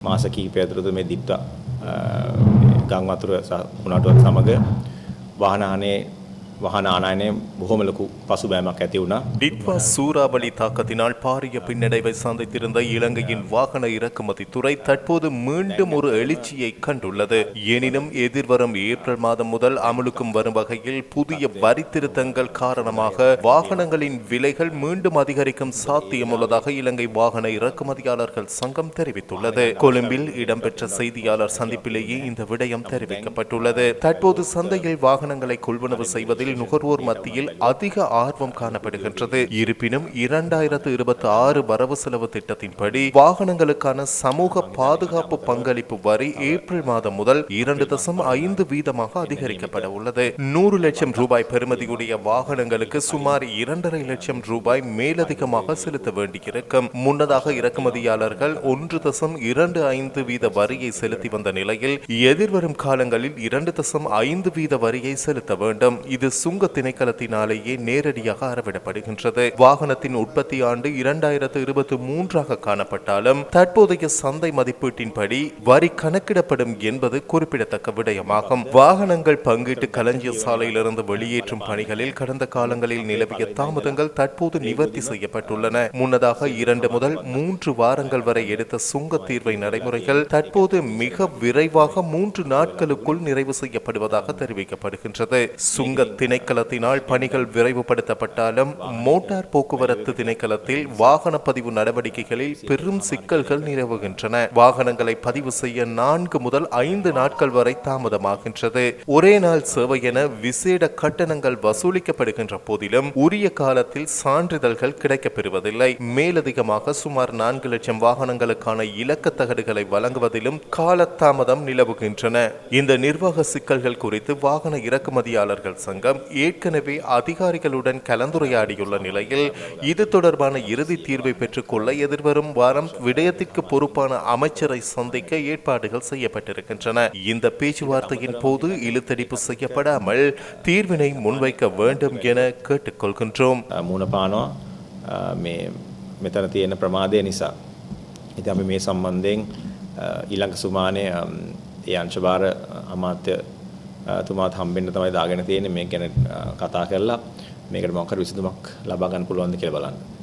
මාස කිහිපය ඇතුළත මේ දිට්ට ගංවතුර උනාටුවත් සමග වාහනානේ වාහන ආනයනය බොහොම ලොකු පසුබෑමක් ඇති වුණා. டிட்வா சூறாவளி தாக்கத்தினால் பாரிய பின்னடைவை சந்தித்திருந்த இலங்கையின் வாகன இறக்குமதி துறை தற்போது மீண்டும் ஒரு எழுச்சியை கண்டுள்ளது எனினும் எதிர்வரும் ஏப்ரல் மாதம் முதல் அமலுக்கும் வரும் வகையில் புதிய வரி திருத்தங்கள் காரணமாக வாகனங்களின் விலைகள் மீண்டும் அதிகரிக்கும் சாத்தியமுள்ளதாக இலங்கை வாகன இறக்குமதியாளர்கள் சங்கம் தெரிவித்துள்ளது கொழும்பில் இடம்பெற்ற செய்தியாளர் சந்திப்பிலேயே இந்த விடயம் தெரிவிக்கப்பட்டுள்ளது தற்போது சந்தையில் வாகனங்களை கொள்வனவு செய்வதில் நுகர்வோர் மத்தியில் அதிக ஆர்வம் காணப்படுகின்றது. இருப்பினும் இரண்டாயிரத்து இருபத்தி ஆறு வரவு செலவு திட்டத்தின்படி வாகனங்களுக்கான சமூக பாதுகாப்பு பங்களிப்பு வரி ஏப்ரல் மாதம் முதல் இரண்டு தசம் ஐந்து வீதமாக அதிகரிக்கப்பட உள்ளது. நூறு லட்சம் ரூபாய் பெறுமதியுடைய வாகனங்களுக்கு சுமார் இரண்டரை லட்சம் ரூபாய் மேலதிகமாக செலுத்த வேண்டியிருக்கும். முன்னதாக இறக்குமதியாளர்கள் ஒன்று தசம் இரண்டு ஐந்து வீத வரியை செலுத்தி வந்த நிலையில் எதிர்வரும் காலங்களில் இரண்டு தசம் ஐந்து வீத வரியை செலுத்த வேண்டும். இது சுங்க திணைக்களத்தினாலேயே நேரடியாக அறவிடப்படுகின்றது. வாகனத்தின் உற்பத்தி ஆண்டு இரண்டாயிரத்து இருபத்தி மூன்றாக காணப்பட்டாலும் தற்போதைய சந்தை மதிப்பீட்டின்படி வரி கணக்கிடப்படும் என்பது குறிப்பிடத்தக்க விடயமாகும். வாகனங்கள் பங்கீட்டு களஞ்சிய சாலையிலிருந்து வெளியேற்றும் பணிகளில் கடந்த காலங்களில் நிலவிய தாமதங்கள் தற்போது நிவர்த்தி செய்யப்பட்டுள்ளன. முன்னதாக இரண்டு முதல் மூன்று வாரங்கள் வரை எடுத்த சுங்க தீர்வை நடைமுறைகள் தற்போது மிக விரைவாக மூன்று நாட்களுக்குள் நிறைவு செய்யப்படுவதாக தெரிவிக்கப்படுகின்றது. சுங்கத்தின் திணைக்களத்தினால் பணிகள் விரைவுபடுத்தப்பட்டாலும் மோட்டார் போக்குவரத்து திணைக்களத்தில் வாகன பதிவு நடவடிக்கைகளில் பெரும் சிக்கல்கள் நிலவுகின்றன. வாகனங்களை பதிவு செய்ய நான்கு முதல் ஐந்து நாட்கள் வரை தாமதமாகின்றது. ஒரே நாள் சேவை என விசேட கட்டணங்கள் வசூலிக்கப்படுகின்ற போதிலும் உரிய காலத்தில் சான்றிதழ்கள் கிடைக்கப்பெறுவதில்லை. மேலதிகமாக சுமார் நான்கு லட்சம் வாகனங்களுக்கான இலக்க தகடுகளை வழங்குவதிலும் காலதாமதம் நிலவுகின்றன. இந்த நிர்வாக சிக்கல்கள் குறித்து வாகன இறக்குமதியாளர்கள் சங்கம் ஏற்கனவே அதிகாரிகளுடன் கலந்துரையாடியுள்ள நிலையில் இது தொடர்பான இறுதி தீர்வை பெற்றுக்கொள்ள எதிர்வரும் வாரம் விடயத்திற்கு பொறுப்பான அமைச்சரை சந்திக்க ஏற்பாடுகள் செய்யப்பட்டிருக்கின்றன இந்த பேச்சுவார்த்தையின் போது இழுத்தடிப்பு செய்யப்படாமல் தீர்வினை முன்வைக்க வேண்டும் என கேட்டுக்கொள்கின்றோம் මුණ පානවා අ, මේ මෙතන තියෙන ප්‍රමාදය නිසා. ඉති අපි මේ සම්බන්ධයෙන් අ, ඊළඟ සුමානය අම්, ඒ අංශභාර අමාත්‍ය අ, තුමාත් හම්බෙන්න තමයි දාගෙන තියෙන්නේ මේ ගැන කතා කරලා මේකට මොකක් හරි විසඳුමක් ලබා ගන්න පුළුවන්ද කියලා බලන්න.